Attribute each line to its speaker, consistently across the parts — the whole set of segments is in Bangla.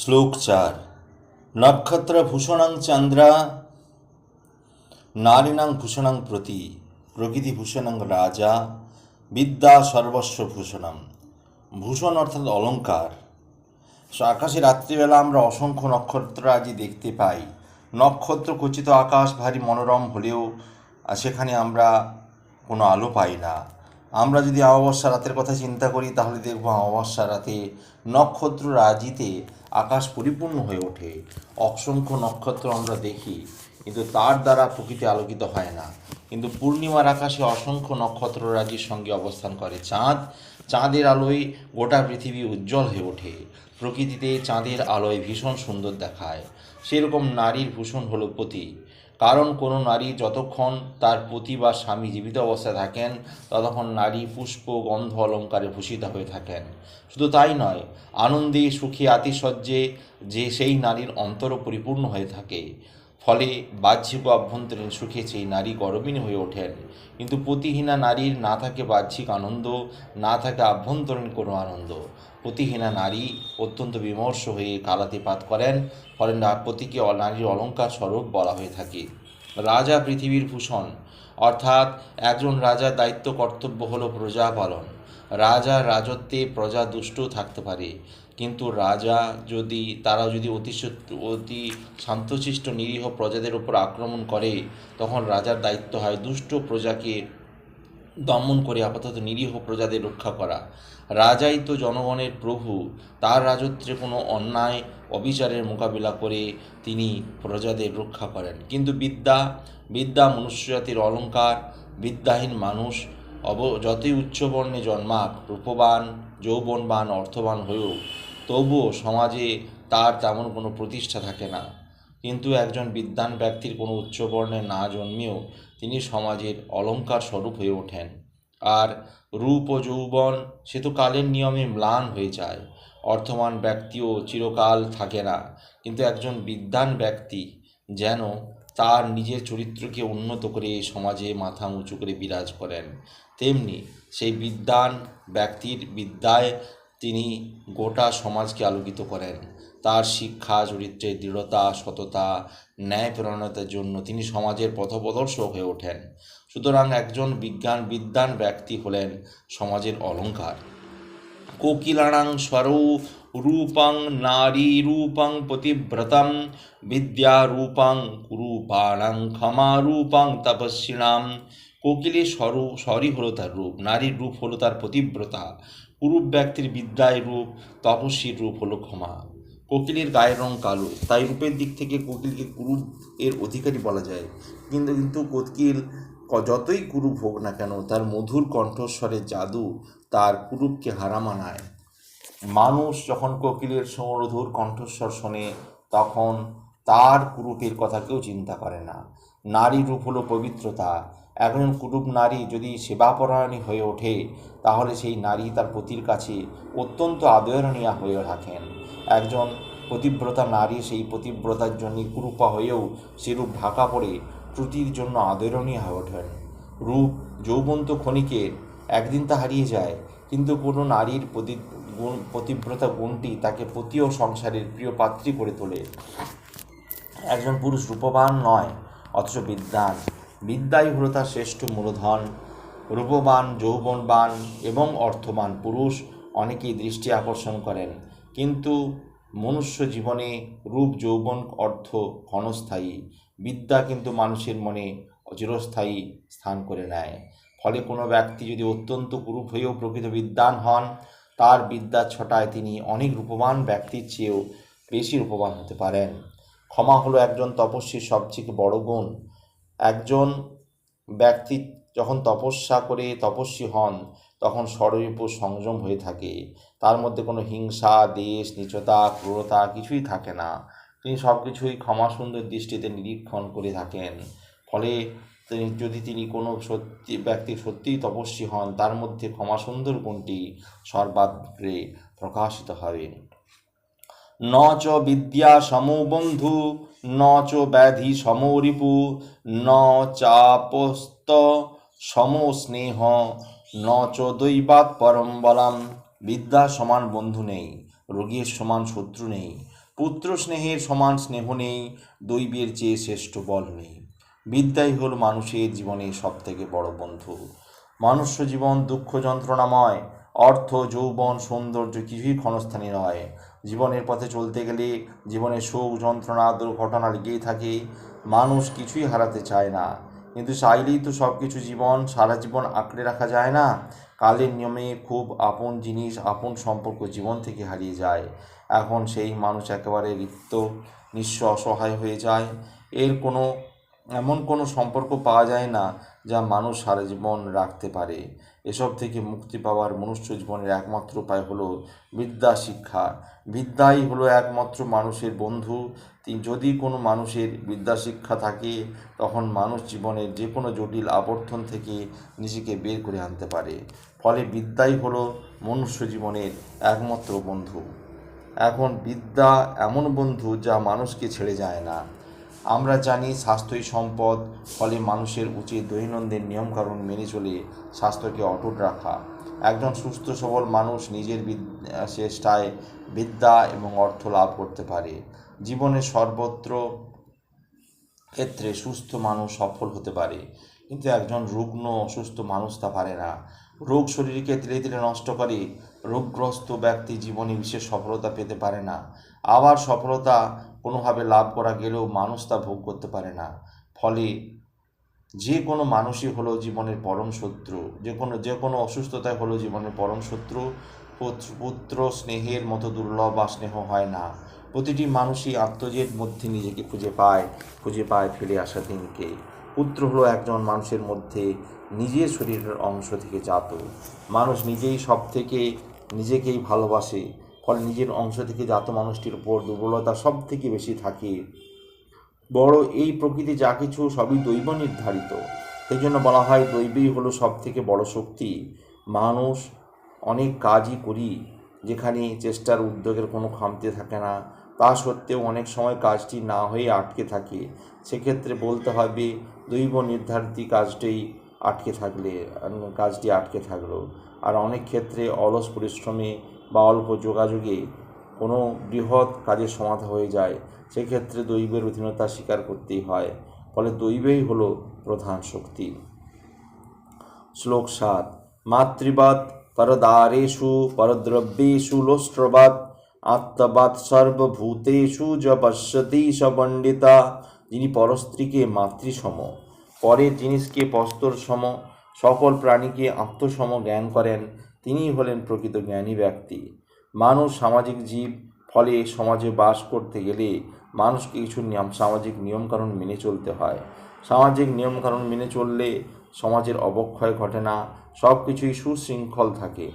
Speaker 1: শ্লোক চার। নক্ষত্রভূষণাং চন্দ্রা, নারীণাং ভূষণাং প্রতি প্রকৃতিভূষণাং রাজা, বিদ্যা সর্বস্ব ভূষণম। ভূষণ অর্থাৎ অলঙ্কার। আকাশে রাত্রিবেলা আমরা অসংখ্য নক্ষত্র আজই দেখতে পাই। নক্ষত্র খচিত আকাশ ভারী মনোরম হলেও, সেখানে আমরা কোনো আলো পাই না। আমরা যদি অমাবস্যা রাতের কথা চিন্তা করি, তাহলে দেখব অমাবস্যা রাতে নক্ষত্র রাজিতে আকাশ পরিপূর্ণ হয়ে ওঠে। অসংখ্য নক্ষত্র আমরা দেখি, কিন্তু তার দ্বারা প্রকৃতি আলোকিত হয় না। কিন্তু পূর্ণিমার আকাশে অসংখ্য নক্ষত্র রাজির সঙ্গে অবস্থান করে। চাঁদ, চাঁদের আলোয় গোটা পৃথিবী উজ্জ্বল হয়ে ওঠে। প্রকৃতিতে চাঁদের আলোয় ভীষণ সুন্দর দেখায়। সেরকম নারীর ভূষণ হলো পতি। কারণ কোনো নারী যতক্ষণ তার পতি বা স্বামী জীবিত অবস্থায় থাকেন, ততক্ষণ নারী পুষ্প, গন্ধ, অলঙ্কারে ভূষিত হয়ে থাকেন। শুধু তাই নয়, আনন্দে, সুখী, আতিশয্যে যে সেই নারীর অন্তরও পরিপূর্ণ হয়ে থাকে। ফলে বাহ্যিক অভ্যন্তরীণ সুখে সেই নারী গরবিনী হয়ে ওঠেন। কিন্তু প্রতিহীনা নারীর না থাকে বাহ্যিক আনন্দ, না থাকে আভ্যন্তরীণ কোনো আনন্দ। প্রতিহীনা নারী অত্যন্ত বিমর্ষ হয়ে কালাতিপাত করেন, ফলে না পতিকে নারীর অলঙ্কার স্বরূপ বলা হয়ে থাকে। রাজা পৃথিবীর ভূষণ। অর্থাৎ একজন রাজার দায়িত্ব কর্তব্য হলো প্রজা পালন। রাজা রাজত্বে প্রজা দুষ্ট থাকতে পারে। কিন্তু রাজা যদি তারা যদি অতি অতি শান্তশিষ্ট, নিরীহ প্রজাদের উপর আক্রমণ করে, তখন রাজার দায়িত্ব হয় দুষ্ট প্রজাকে দমন করে আপাতত নিরীহ প্রজাদের রক্ষা করা। রাজাই তো জনগণের প্রভু, তার রাজত্বে কোনো অন্যায়, অবিচারের মোকাবিলা করে তিনি প্রজাদের রক্ষা করেন। কিন্তু বিদ্যা বিদ্যা মনুষ্যজাতির অলঙ্কার, বিদ্যাহীন মানুষ, অব, যতই উচ্চবর্ণে জন্মাক, রূপবান, যৌবনবান, অর্থবান হয়েও, তবুও সমাজে তার তেমন কোনো প্রতিষ্ঠা থাকে না। কিন্তু একজন বিদ্বান ব্যক্তির কোনো উচ্চবর্ণে না জন্মেও তিনি সমাজের অলংকার স্বরূপ হয়ে ওঠেন। আর রূপ ও যৌবন, সে তো কালের নিয়মে ম্লান হয়ে যায়। অর্থমান ব্যক্তিও চিরকাল থাকে না। কিন্তু একজন বিদ্বান ব্যক্তি যেন তার নিজের চরিত্রকে উন্নত করে সমাজে মাথা উঁচু করে বিরাজ করেন, তেমনি সেই বিদ্বান ব্যক্তির বিদ্যায় তিনি গোটা সমাজকে আলোকিত করেন। তার শিক্ষা চরিত্রের দৃঢ়তা, সততা ন্যায়পরায়ণতার জন্য তিনি সমাজের পথপ্রদর্শক হয়ে ওঠেন। সুতরাং একজন বিজ্ঞান বিদ্যান ব্যক্তি হলেন সমাজের অলঙ্কার। কোকিলানাং স্বরৌ রূপং নারী রূপং পতিব্রতম বিদ্যা রূপং কুরূপাণাং ক্ষমা রূপং তপস্বিনাম। কোকিলের স্বরূপ, স্বরই হলো তার রূপ, নারীর রূপ হলো তার পতিব্রতা। কুরূপ ব্যক্তির বিদ্যায় রূপ, তপস্বীর রূপ হলো ক্ষমা। কোকিলের গায়ের রং কালো, তাই রূপের দিক থেকে কোকিলকে কুরূপ এর অধিকারী বলা যায়। কিন্তু কিন্তু কোকিল যতই কুরুপ হোক না কেন, তার মধুর কণ্ঠস্বরের জাদু তার কুরুপকে হারা মানায়। মানুষ যখন কোকিলের সুমধুর কণ্ঠস্বর শোনে, তখন তার কুরুপের কথা কেউ চিন্তা করে না। নারী রূপ হলো পবিত্রতা একজন কুরূপ নারী যদি সেবাপরায়ণী হয়ে ওঠে, তাহলে সেই নারী তার পতির কাছে অত্যন্ত আদরণীয় হয়ে থাকেন। একজন পতিব্রতা নারী সেই পতিব্রতার জন্য কুরূপা হয়েও সেরূপ ঢাকা পড়ে ত্রুটির জন্য আদরণীয় হয়ে ওঠেন। রূপ যৌবন্ত ক্ষণিকের একদিন তা হারিয়ে যায়, কিন্তু কোনো নারীর প্রতি গুণ, পতিব্রতা গুণটি তাকে পতি ও সংসারের প্রিয় পাত্রী করে তোলে। একজন পুরুষ রূপবান নয়, অথচ বিদ্যান বিদ্যাই হলো তার শ্রেষ্ঠ মূলধন, রূপবান, যৌবনবান এবং অর্থবান পুরুষ অনেকেই দৃষ্টি আকর্ষণ করেন। কিন্তু মনুষ্য জীবনে রূপ, যৌবন, অর্থ ক্ষণস্থায়ী। বিদ্যা কিন্তু মানুষের মনে চিরস্থায়ী স্থান করে নেয়। ফলে কোনো ব্যক্তি যদি অত্যন্ত কুরূপ হয়েও প্রকৃত বিদ্যান হন, তার বিদ্যা ছটায় তিনি অনেক রূপবান ব্যক্তির চেয়েও বেশি রূপবান হতে পারেন। ক্ষমা হলো একজন তপস্বীর সবচেয়ে বড় গুণ। একজন ব্যক্তি যখন তপস্যা করে, তপস্বী হন, তখন স্বরূপ সংযম হয়ে থাকে। তার মধ্যে কোনো হিংসা, দেশ, নিচতা, ক্রূরতা কিছুই থাকে না। তিনি সব কিছুই ক্ষমা সুন্দর দৃষ্টিতে নিরীক্ষণ করে থাকেন। ফলে তিনি, যদি তিনি কোনো সত্যি ব্যক্তি সত্যিই তপস্বী হন, তার মধ্যে ক্ষমা সুন্দর গুণটি সর্বাগ্রে প্রকাশিত হবে ন চ বিদ্যা সমো বন্ধু, ন চ ব্যাধি সমো রিপু, ন চাপস্ত সমো স্নেহ, ন চ দৈবাত পরম বলাম। বিদ্যা সমান বন্ধু নেই, রোগীর সমান শত্রু নেই, পুত্র স্নেহের সমান স্নেহ নেই, দৈবের চেয়ে শ্রেষ্ঠ বল নেই। বিদ্যাই হল মানুষের জীবনে সব থেকে বড় বন্ধু। মনুষ্য জীবন দুঃখ যন্ত্রণাময়, অর্থ, যৌবন, সৌন্দর্য কিছুই ক্ষণস্থানী নয়। জীবনের পথে চলতে গেলে জীবনে সুখ যন্ত্রণা দুর্ঘটনা লেগেই থাকে, মানুষ কিছুই হারাতে চায় না। কিন্তু চাইলেই তো সব কিছু জীবন, সারা জীবন আঁকড়ে রাখা যায় না। কালের নিয়মে খুব আপন জিনিস, আপন সম্পর্ক জীবন থেকে হারিয়ে যায়। এখন সেই মানুষ একেবারে রিক্ত নিঃস্ব, অসহায় হয়ে যায়। এর কোনো, এমন কোনো সম্পর্ক পাওয়া যায় না যা মানুষ সারা জীবন রাখতে পারে। এসব থেকে মুক্তি পাওয়ার মনুষ্য জীবনের একমাত্র উপায় হলো বিদ্যা শিক্ষা। বিদ্যাই হলো একমাত্র মানুষের বন্ধু। যদি কোনো মানুষের বিদ্যা শিক্ষা থাকে, তখন মানুষ জীবনের যে কোনো জটিল আবর্তন থেকে নিজেকে বের করে আনতে পারে। ফলে বিদ্যাই হলো মনুষ্য জীবনের একমাত্র বন্ধু। এখন বিদ্যা এমন বন্ধু যা মানুষকে ছেড়ে যায় না। আমরা জানি স্বাস্থ্যই সম্পদ, ফলে মানুষের উচিত দৈনন্দিন নিয়মকানুন মেনে চলে স্বাস্থ্যকে অটুট রাখা। একজন সুস্থ, সবল মানুষ নিজের চেষ্টায় বিদ্যা এবং অর্থ লাভ করতে পারে। জীবনের সর্বত্র ক্ষেত্রে সুস্থ মানুষ সফল হতে পারে। কিন্তু একজন রুগ্ন, অসুস্থ মানুষ তা পারে না। রোগ শরীরকে ধীরে ধীরে নষ্ট করে রোগগ্রস্ত ব্যক্তি জীবনে বিশেষ সফলতা পেতে পারে না। আবার সফলতা কোনোভাবে লাভ করা গেলেও মানুষ তা ভোগ করতে পারে না। ফলে যে কোনো মানুষই হলো জীবনের পরম শত্রু। যে কোনো যে কোনো অসুস্থতায় হলো জীবনের পরম শত্রু। পুত্র- স্নেহের মতো দুর্লভ বা স্নেহ হয় না। প্রতিটি মানুষই আত্মজের মধ্যে নিজেকে খুঁজে পায় খুঁজে পায় ফিরে আসা দিনকে। পুত্র হলো একজন মানুষের মধ্যে নিজের শরীরের অংশ থেকে জাত। মানুষ নিজেই সব থেকে নিজেকেই ভালোবাসে। ফলে নিজের অংশ থেকে জাত মানুষটির উপর দুর্বলতা সব থেকে বেশি থাকে। বড় এই প্রকৃতি যা কিছু সবই দৈব নির্ধারিত। সেই জন্য বলা হয় দৈবই হলো সব থেকে বড় শক্তি। মানুষ অনেক কাজই করি, যেখানে চেষ্টার উদ্যোগের কোনো খামতি থাকে না। তা সত্ত্বেও অনেক সময় কাজটি না হয়ে আটকে থাকে। সেক্ষেত্রে বলতে হবে, দৈব নির্ধারিত কাজটাই আটকে থাকলে, কাজটি আটকে থাকল। আর অনেক ক্ষেত্রে অলস পরিশ্রমে বা অল্প যোগাযোগে কোনো বৃহৎ কাজের সমাধা হয়ে যায়, সেক্ষেত্রে দৈবের অধীনতা স্বীকার করতেই হয়। ফলে দৈবেই হলো প্রধান শক্তি। শ্লোক সাত, মাতৃবাদ পরদারেষু, পরদ্রব্যেষু, লোষ্ট্রবাদ, আত্মবাদ সর্বভূতেষু য পশ্যতি যিনি পরস্ত্রীকে মাতৃসম। পরের জিনিসকে পস্তর সম, সকল প্রাণীকে আত্মসম জ্ঞান করেন তিনিই হলেন প্রকৃত জ্ঞানী ব্যক্তি। মানুষ সামাজিক জীব, ফলে সমাজে বাস করতে গেলে মানুষকে কিছু নিয়ম, সামাজিক নিয়মকানুন মেনে চলতে হয়। সামাজিক নিয়মকানুন মেনে চললে সমাজের অবক্ষয় ঘটে না সব কিছুই সুশৃঙ্খল থাকে।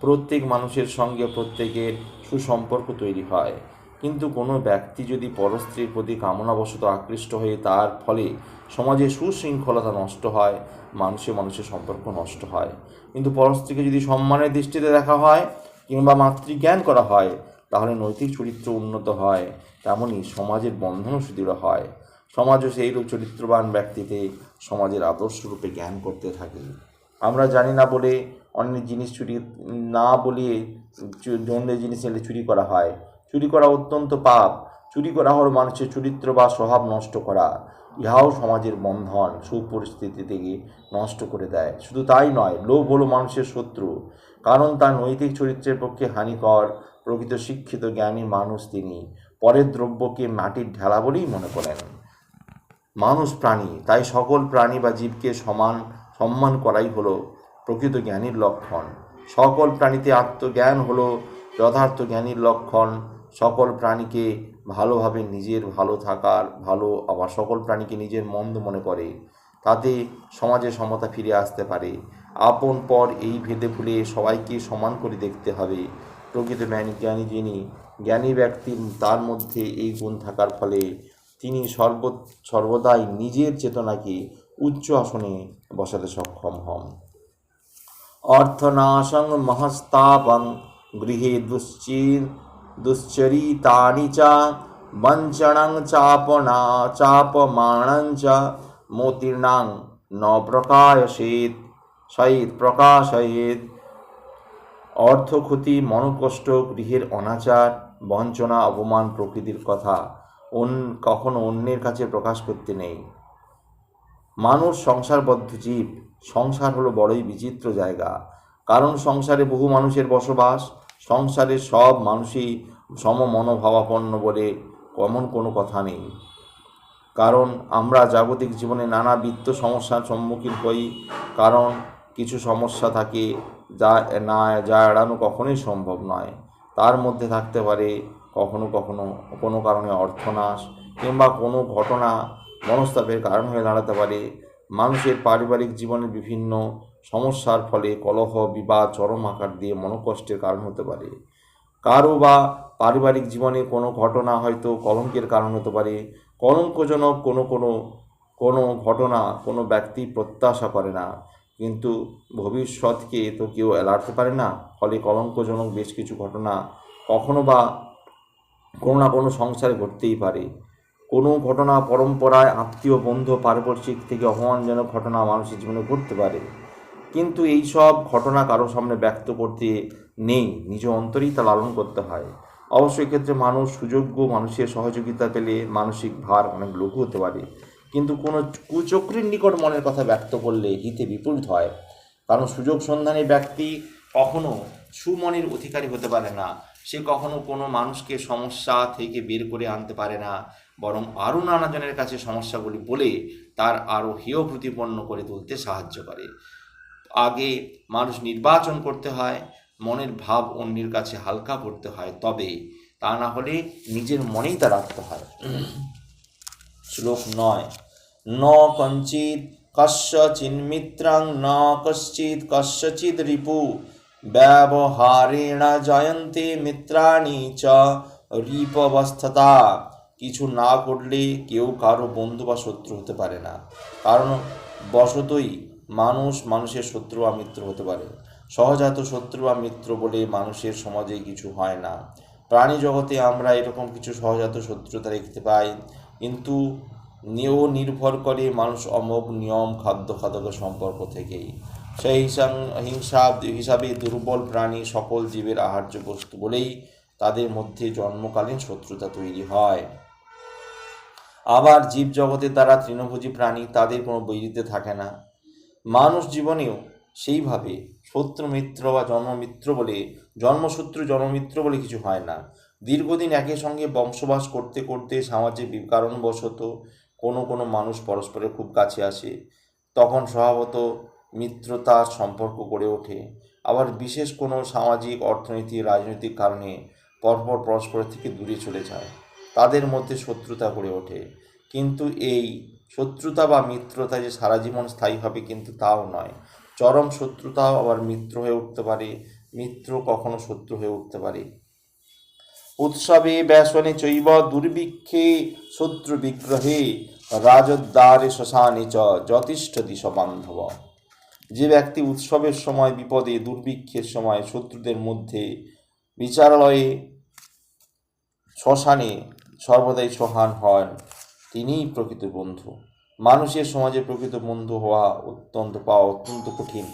Speaker 1: প্রত্যেক মানুষের সঙ্গে প্রত্যেকের সুসম্পর্ক তৈরি হয়। কিন্তু কোনো ব্যক্তি যদি পরস্ত্রীর প্রতি কামনাবশত আকৃষ্ট হয়ে তার ফলে সমাজে সুশৃঙ্খলতা নষ্ট হয়, মানুষে মানুষের সম্পর্ক নষ্ট হয়। কিন্তু পরস্ত্রীকে যদি সম্মানের দৃষ্টিতে দেখা হয় কিংবা মাতৃজ্ঞান করা হয়, তাহলে নৈতিক চরিত্র উন্নত হয়। তেমনই সমাজের বন্ধনও সুদৃঢ় হয়। সমাজও সেইরূপ চরিত্রবান ব্যক্তিতে সমাজের আদর্শ রূপে জ্ঞান করতে থাকে। আমরা জানি না বলে অন্যের জিনিস চুরি, না বলিয়ে অন্যের জিনিস এলে চুরি করা হয়। চুরি করা অত্যন্ত পাপ। চুরি করা হলো মানুষের চরিত্র বা স্বভাব নষ্ট করা। ইহাও সমাজের বন্ধন সুপরিস্থিতি থেকে নষ্ট করে দেয়। শুধু তাই নয়, লোভ হলো মানুষের শত্রু। কারণ তার নৈতিক চরিত্রের পক্ষে হানিকর, প্রকৃত শিক্ষিত, জ্ঞানী মানুষ তিনি। পরের দ্রব্যকে মাটির ঢেলা বলেই মনে করেন। মানুষ প্রাণী, তাই সকল প্রাণী বা জীবকে সমান সম্মান করাই হলো প্রকৃত জ্ঞানীর লক্ষণ। সকল প্রাণীতে আত্মজ্ঞান হলো যথার্থ জ্ঞানীর লক্ষণ। সকল প্রাণীকে ভালোভাবে নিজের ভালো থাকার, ভালো আবার সকল প্রাণীকে নিজের মন্দ মনে করে, তাতে সমাজে সমতা ফিরে আসতে পারে। আপন পর এই ভেদে ভুলে সবাইকে সমান করে দেখতে হবে। প্রকৃত জ্ঞানী জ্ঞানী যিনি, জ্ঞানী ব্যক্তি তার মধ্যে এই গুণ থাকার ফলে তিনি সর্ব সর্বদাই নিজের চেতনাকে উচ্চ আসনে বসাতে সক্ষম হন। অর্থনাশং মহস্তাপং গৃহে দুশ্চির দুশ্চরিতানি চ বঞ্চনং চাপনা চাপমাণং চ মোতির্নাং ন প্রকাশয়েত সহিত প্রকাশয়েত অর্থক্ষতি, মনকষ্ট, গৃহের অনাচার, বঞ্চনা, অপমান প্রকৃতির কথা, অন, কখনো অন্যের কাছে প্রকাশ করতে নেই। মানুষ সংসারবদ্ধ জীব, সংসার হলো বড়ই বিচিত্র জায়গা। কারণ সংসারে বহু মানুষের বসবাস সংসারে সব মানুষই সম মনোভাবাপন্ন বলে এমন কোনো কথা নেই। কারণ আমরা জাগতিক জীবনে নানাবিধ সমস্যার সম্মুখীন হই, কারণ কিছু সমস্যা থাকে যা না, যা এড়ানো কখনোই সম্ভব নয়। তার মধ্যে থাকতে পারে কখনো কখনো কোনো কারণে অর্থনাশ কিংবা কোনো ঘটনা মনস্তাপের কারণ হয়ে দাঁড়াতে পারে। মানুষের পারিবারিক জীবনের বিভিন্ন সমস্যার ফলে কলহ, বিবাদ, চরম আকার দিয়ে মনোকষ্টের কারণ হতে পারে। কারও বা পারিবারিক জীবনে কোনো ঘটনা হয়তো কলঙ্কের কারণ হতে পারে। কলঙ্কজনক কোনো কোনো কোনো ঘটনা কোনো ব্যক্তি প্রত্যাশা করে না। কিন্তু ভবিষ্যৎকে তো কেউ এলাড়তে পারে না। ফলে কলঙ্কজনক বেশ কিছু ঘটনা কখনো বা কোনো না কোনো সংসারে ঘটতেই পারে। কোনো ঘটনা পরম্পরায় আত্মীয়, বন্ধু, পারিপার্শ্বিক থেকে অপমানজনক ঘটনা মানুষের জীবনে ঘটতে পারে। কিন্তু এই সব ঘটনা কারও সামনে ব্যক্ত করতে নেই, নিজ অন্তরেই তা লালন করতে হয়। অবশ্যই ক্ষেত্রে মানুষ সুযোগ্য মানুষের সহযোগিতা পেলে মানসিক ভার অনেক লঘু হতে পারে। কিন্তু কোনো কুচক্রির নিকট মনের কথা ব্যক্ত করলে হিতে বিপরীত হয়। কারণ সুযোগ সন্ধানী ব্যক্তি কখনো সুমনের অধিকারী হতে পারে না। সে কখনো কোনো মানুষকে সমস্যা থেকে বের করে আনতে পারে না। বরং আরও নানাজনের কাছে সমস্যাগুলি বলে তার আরও হেয় প্রতিপন্ন করে তুলতে সাহায্য করে। আগে মানুষ নির্বাচন করতে হয়, মনের ভাব অন্যের কাছে হালকা করতে হয়, তবে তা না হলে নিজের মনেই তা রাখতে হয়। শ্লোক নয়, ন কঞ্চিত কস্যচিন্মিত্রাং ন কশ্চিৎ কস্যচিৎ রিপু, ব্যবহারেণ জয়ন্তে মিত্রাণি চ রিপবস্থতা। কিছু না করলে কেউ কারও বন্ধু বা শত্রু হতে পারে না। কারণ বশতই মানুষ মানুষের শত্রু বা মিত্র হতে পারে। সহজাত শত্রু বা মিত্র বলে মানুষের সমাজে কিছু হয় না। প্রাণী জগতে আমরা এরকম কিছু সহজাত শত্রুতা দেখতে পাই, কিন্তু নিয়েও নির্ভর করে মানুষ অমোঘ নিয়ম, খাদ্য খাদকের সম্পর্ক থেকেই। সেই হিসাব হিংসা, হিসাবে দুর্বল প্রাণী সকল জীবের আহার্য বস্তু বলেই তাদের মধ্যে জন্মকালীন শত্রুতা তৈরি হয়। আবার জীব জগতের দ্বারা তৃণভোজী প্রাণী তাদের কোনো বৈরিতে থাকে না। মানুষ জীবনেও সেইভাবে শত্রু মিত্র বা জন্মমিত্র বলে, জন্মশত্রু, জন্মমিত্র বলে কিছু হয় না। দীর্ঘদিন একই সঙ্গে বংশবাস করতে করতে সামাজিক কারণবশত কোনো কোনো মানুষ পরস্পরের খুব কাছে আসে। তখন স্বভাবত মিত্রতার সম্পর্ক গড়ে ওঠে। আবার বিশেষ কোনো সামাজিক অর্থনৈতিক রাজনৈতিক কারণে পরপর পরস্পরের থেকে দূরে চলে যায়। তাদের মধ্যে শত্রুতা গড়ে ওঠে। কিন্তু এই শত্রুতা বা মিত্রতা যে সারা জীবন স্থায়ী হবে কিন্তু তাও নয়। চরম শত্রুতাও আবার মিত্র হয়ে উঠতে পারে, মিত্র কখনো শত্রু হয়ে উঠতে পারে। উৎসবে ব্যাসনে চৈব দুর্ভিক্ষে শত্রু বিগ্রহে, রাজদ্বারে শ্মশানে চ যথেষ্ট দিশ বান্ধব। যে ব্যক্তি উৎসবের সময় বিপদে, দুর্ভিক্ষের সময় শত্রুদের মধ্যে বিচারালয়ে শ্মশানে সর্বদাই সহান হন। তিনিই প্রকৃত বন্ধু। মানুষের সমাজে প্রকৃত বন্ধু হওয়া অত্যন্ত পাওয়া অত্যন্ত কঠিন।